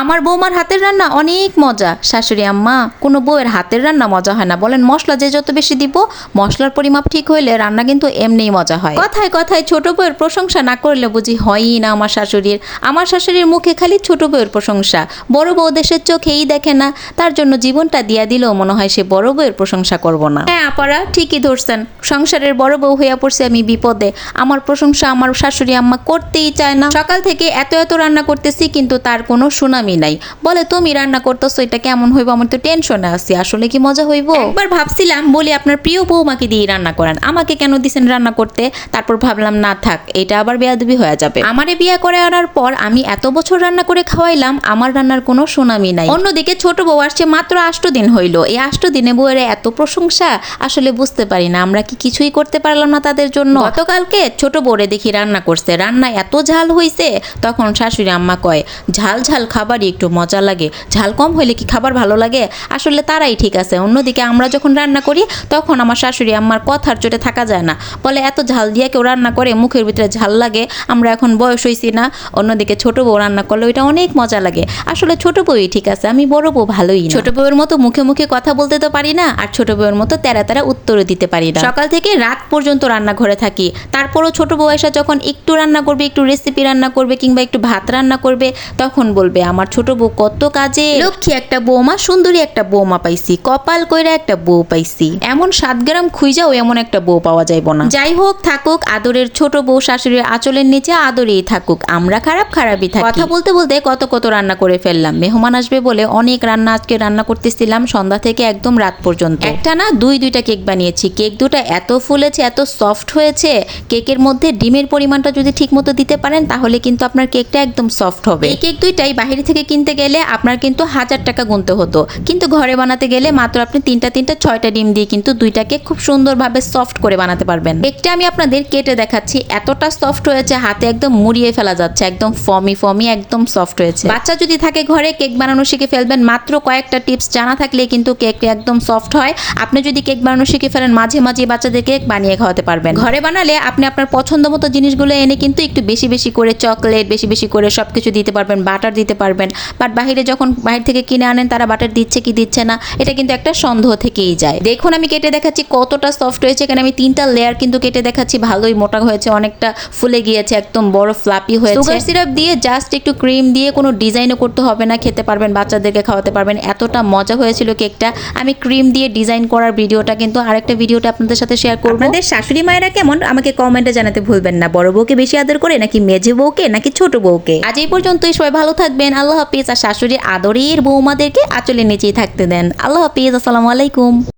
আমার বৌমার হাতের রান্না অনেক মজা। শাশুড়ি আম্মা, কোনো বউয়ের হাতের রান্না মজা হয় না। বলেন, মশলা যে যত বেশি দিব, মশলার পরিমাপ ঠিক হইলে রান্না কিন্তু এমনিই মজা হয়। কথায় কথায় ছোট বউয়ের প্রশংসা না করলে বুঝি হয়ই না আমার শাশুড়ির। আমার শাশুড়ির মুখে খালি ছোট বউয়ের প্রশংসা। বড় বউ দেশের চোখেই দেখে না। তার জন্য জীবনটা দিয়া দিলেও মনে হয় সে বড় বউয়ের প্রশংসা করব না। হ্যাঁ আপারা, ঠিকই ধরছেন। সংসারের বড় বউ হইয়া পড়ছে আমি বিপদে। আমার প্রশংসা আমার শাশুড়ি আম্মা করতেই চায় না। সকাল থেকে এত এত রান্না করতেছি, কিন্তু তার কোনো সুনামি নাই। বলে, তুমি রান্না করতেছো, এটা কেমন হইব? আমার তো টেনশনে আছি। আসলে কি মজা হইব? একবার ভাবছিলাম, বলি, আপনার প্রিয় বৌমাকে দিয়ে রান্না করেন। আমাকে কেন দিছেন রান্না করতে? তারপর ভাবলাম, না, থাক, এটা আবার বেয়াদবি হয়ে যাবে। আমারে বিয়ে করে আনার পর আমি এত বছর রান্না করে খাওয়াইলাম, আমার রান্নার কোনো সুনামি নাই। অন্যদিকে ছোট বউ আসছে, মাত্র আষ্ট দিন হইল। এই আষ্ট দিনে বউয়ের এত প্রশংসা, আসলে বুঝতে পারি না, আমরা কি কিছুই করতে পারলাম না তাদের জন্য। গতকালকে ছোট বউরে দেখি রান্না করছে। রান্না এত ঝাল হইছে, তখন শাশুড়ি আম্মা কয়, ঝাল ঝাল খাবারই একটু মজা লাগে। ঝাল কম হইলে কি খাবার ভালো লাগে? আসলে তারাই ঠিক আছে। অন্যদিকে আমরা যখন রান্না করি তখন আমার শাশুড়ি আমার কথার চোটে থাকা যায় না। বলে এত ঝাল দিয়ে কেউ রান্না করে মুখের ভিতরে ঝাল লাগে। আমরা এখন বয়স হয়েছি না। অন্যদিকে ছোট বউ রান্না করলে ওইটা অনেক মজা লাগে। আসলে ছোট বউই ঠিক আছে আমি বড় বউ ভালোই। ছোট বউয়ের মতো মুখে মুখে কথা বলতে তো পারি না আর ছোট বউয়ের মতো তেরা তেরা উত্তরও দিতে পারি না। সকাল থেকে রাত পর্যন্ত রান্নাঘরে থাকি। তারপরও ছোট বউ এসে যখন একটু রান্না করবে একটু রেসিপি রান্না করবে কিংবা একটু ভাত রান্না করবে তখন বলবে আমার ছোট বউ কত কাজে। লক্ষ্মী একটা বৌমা সুন্দরী একটা বৌমা পাইছি কপাল কইরা একটা বউ পাইছি। এমন সাত গ্রাম খুঁজাও এমন একটা বউ পাওয়া যাইব না। যাই হোক থাকুক আদরের ছোট বউ শাশুড়ির আঁচলের নিচে আদরেই থাকুক আমরা খারাপ খারাপই থাকি। কথা বলতে বলতে কত কত রান্না করে ফেললাম। মেহমান আসবে বলে অনেক রান্না আজকে রান্না করতেছিলাম সন্ধ্যা থেকে একদম রাত পর্যন্ত। একটা না দুই দুইটা কেক বানিয়েছি। কেক দুটা এত ফুলেছে এত সফট হয়েছে কেকের মধ্যে ডিমের পরিমাণটা যদি ঠিক মতো দিতে পারেন তাহলে কিন্তু আপনার কেকটা একদম সফট হবে। এই কেক দুইটাই বাইরে থেকে কিনতে গেলে আপনার কিন্তু হাজার টাকা গুনতে হতো। কিন্তু ঘরে বানাতে গেলে মাত্র আপনি তিনটা তিনটা, ছয়টা ডিম দিয়ে কিন্তু দুইটাকে খুব সুন্দরভাবে সফট করে বানাতে পারবেন। কেকটা আমি আপনাদের কেটে দেখাচ্ছি, এতটা সফট হয়েছে, হাতে একদম মুড়িয়ে ফেলা যাচ্ছে, একদম ফমি ফমি একদম সফট হয়েছে। বাচ্চা যদি থাকে ঘরে, কেক বানানো শিখে ফেলবেন, মাত্র কয়েকটা টিপস জানা থাকলে কিন্তু কেকটা একদম সফট হয়। আপনি যদি কেক বানানো শিখে ফেলেন, মাঝে মাঝে বাচ্চাদের কেক বানিয়ে খাওয়াতে পারবেন। ঘরে বানালে আপনি আপনার পছন্দ মতো জিনিসগুলো এনে কিন্তু একটু বেশি বেশি করে চকলেট বেশি বেশি করে সবকিছু দিতে পারবেন বাটার দিতে পারবেন। বাট বাইরে যখন বাইরে থেকে কিনে আনেন তারা বাটার দিচ্ছে কি দিচ্ছে না এটা কিন্তু একটা সন্দেহ থেকেই যায়। দেখুন আমি কেটে দেখাচ্ছি কতটা সফট হয়েছে এখানে আমি তিনটা লেয়ার কিন্তু কেটে দেখাচ্ছি। ভালোই মোটা হয়েছে অনেকটা ফুলে গিয়েছে একদম বড় ফ্লাপি হয়েছে। সুগার সিরাপ দিয়ে জাস্ট একটু ক্রিম দিয়ে কোনো ডিজাইনও করতে হবে না খেতে পারবেন বাচ্চাদেরকে খাওয়াতে পারবেন। এতটা মজা হয়েছিল কেকটা আমি ক্রিম দিয়ে ডিজাইন করার ভিডিওটা কিন্তু আরেকটা ভিডিওটা আপনাদের সাথে শেয়ার করব। আপনাদের শাশুড়ি মায়েরা কেমন? আমাকে কমেন্টে জানাতে ভুলবেন না। বড় বউকে বেশি আদর করে নাকি মেজে বউকে নাকি ছোট বউকে? আজ এই পর্যন্তই। সবাই ভালো থাকবেন। আল্লাহ হাফিজ আর শাশুড়ির আদরের বৌমাদেরকে আঁচলে নিচেই থাকতে দেন। আল্লাহ হাফিজ আসসালামু আলাইকুম।